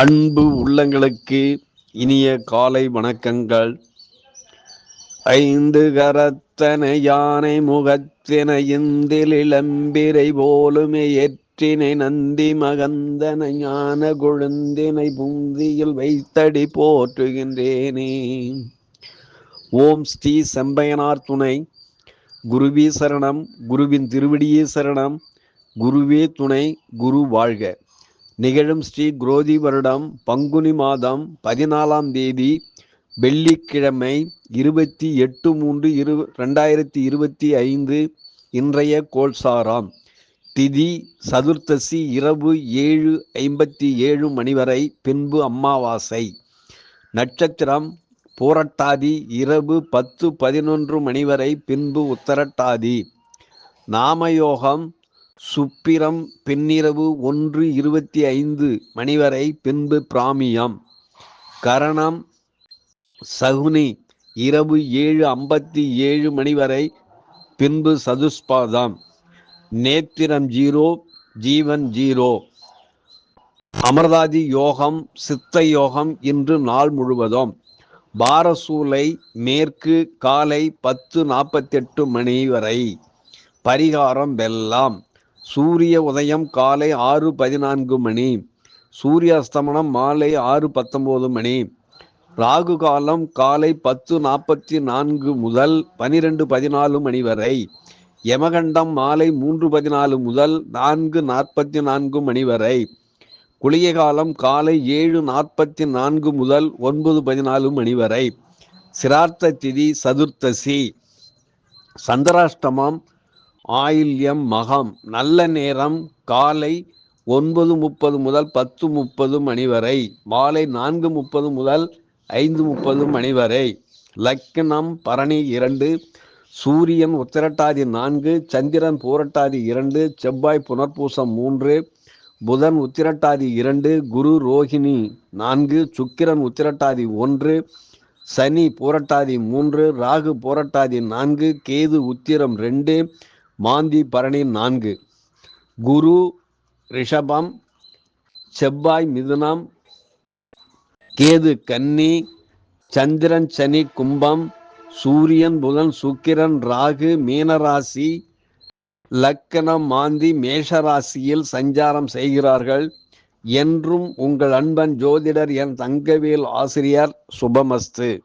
அன்பு உள்ளங்களுக்கு இனிய காலை வணக்கங்கள். ஐந்து கரத்தனை யானை முகத்தின இந்தில் இளம்பிரை போலுமே ஏற்றினை நந்தி மகந்தனை ஞான குழுந்தினை புந்தியில் வைத்தடி போற்றுகின்றேனே. ஓம் ஸ்ரீ செம்பையனார் துணை. குருவி சரணம் குருவின் திருவடியே சரணம் குருவே துணை குரு வாழ்க. நிகழும் ஸ்ரீ குரோதி வருடம் பங்குனி மாதம் பதினாலாம் தேதி வெள்ளிக்கிழமை இருபத்தி எட்டு மூன்று இரு ரெண்டாயிரத்தி இருபத்தி ஐந்து இன்றைய கோல்சாராம் திதி சதுர்த்தசி இரவு ஏழு ஐம்பத்தி ஏழு மணி வரை பின்பு அம்மாவாசை. நட்சத்திரம் பூரட்டாதி இரவு பத்து பதினொன்று மணி வரை பின்பு உத்தரட்டாதி. நாமயோகம் சுப்பிரம் பின்னிரவு ஒன்று இருபத்தி ஐந்து மணி வரை பின்பு பிராமியம். கரணம் சகுனி இரவு ஏழு ஐம்பத்தி ஏழு மணி வரை பின்பு சதுஸ்பாதம் நேத்திரம் ஜீரோ ஜீவன் ஜீரோ. அமர்தாதி யோகம் சித்த யோகம் இன்று நாள் முழுவதும். பாரசூலை மேற்கு காலை பத்து நாற்பத்தெட்டு மணி வரை பரிகாரம் வெல்லாம். சூரிய உதயம் காலை ஆறு பதினான்கு மணி சூரிய அஸ்தமனம் மாலை ஆறு பத்தொம்போது மணி ராகு காலம் காலை பத்து நாற்பத்தி நான்கு முதல் பனிரெண்டு பதினாலு மணி வரை யமகண்டம் மாலை மூன்று பதினாலு முதல் நான்கு நாற்பத்தி நான்கு மணி வரை குளிய காலம் காலை ஏழு நாற்பத்தி நான்கு முதல் ஒன்பது பதினாலு மணி வரை. சிரார்த்த திதி சதுர்த்தசி. சந்திராஷ்டமம் ஆயில்யம் மகம். நல்ல நேரம் காலை ஒன்பது முப்பது முதல் பத்து முப்பது மணி வரை. மாலை நான்கு முப்பது முதல் ஐந்து முப்பது மணி வரை. லக்னம் பரணி இரண்டு சூரியன் உத்திரட்டாதி நான்கு சந்திரன் பூரட்டாதி இரண்டு செவ்வாய் புனர்பூசம் மூன்று புதன் உத்திரட்டாதி இரண்டு குரு ரோஹிணி நான்கு சுக்கிரன் உத்திரட்டாதி ஒன்று சனி பூரட்டாதி மூன்று ராகு பூரட்டாதி நான்கு கேது உத்திரம் ரெண்டு மாந்தி பரணி நான்கு. குரு ரிஷபம் செவ்வாய் மிதுனம் கேது கன்னி சந்திரன் சனி கும்பம் சூரியன் புதன் சுக்கிரன் ராகு மீனராசி லக்கணம் மாந்தி மேஷராசியில் சஞ்சாரம் செய்கிறார்கள். என்றும் உங்கள் அன்பன் ஜோதிடர் என் தங்கவேல் ஆசிரியர் சுபமஸ்து.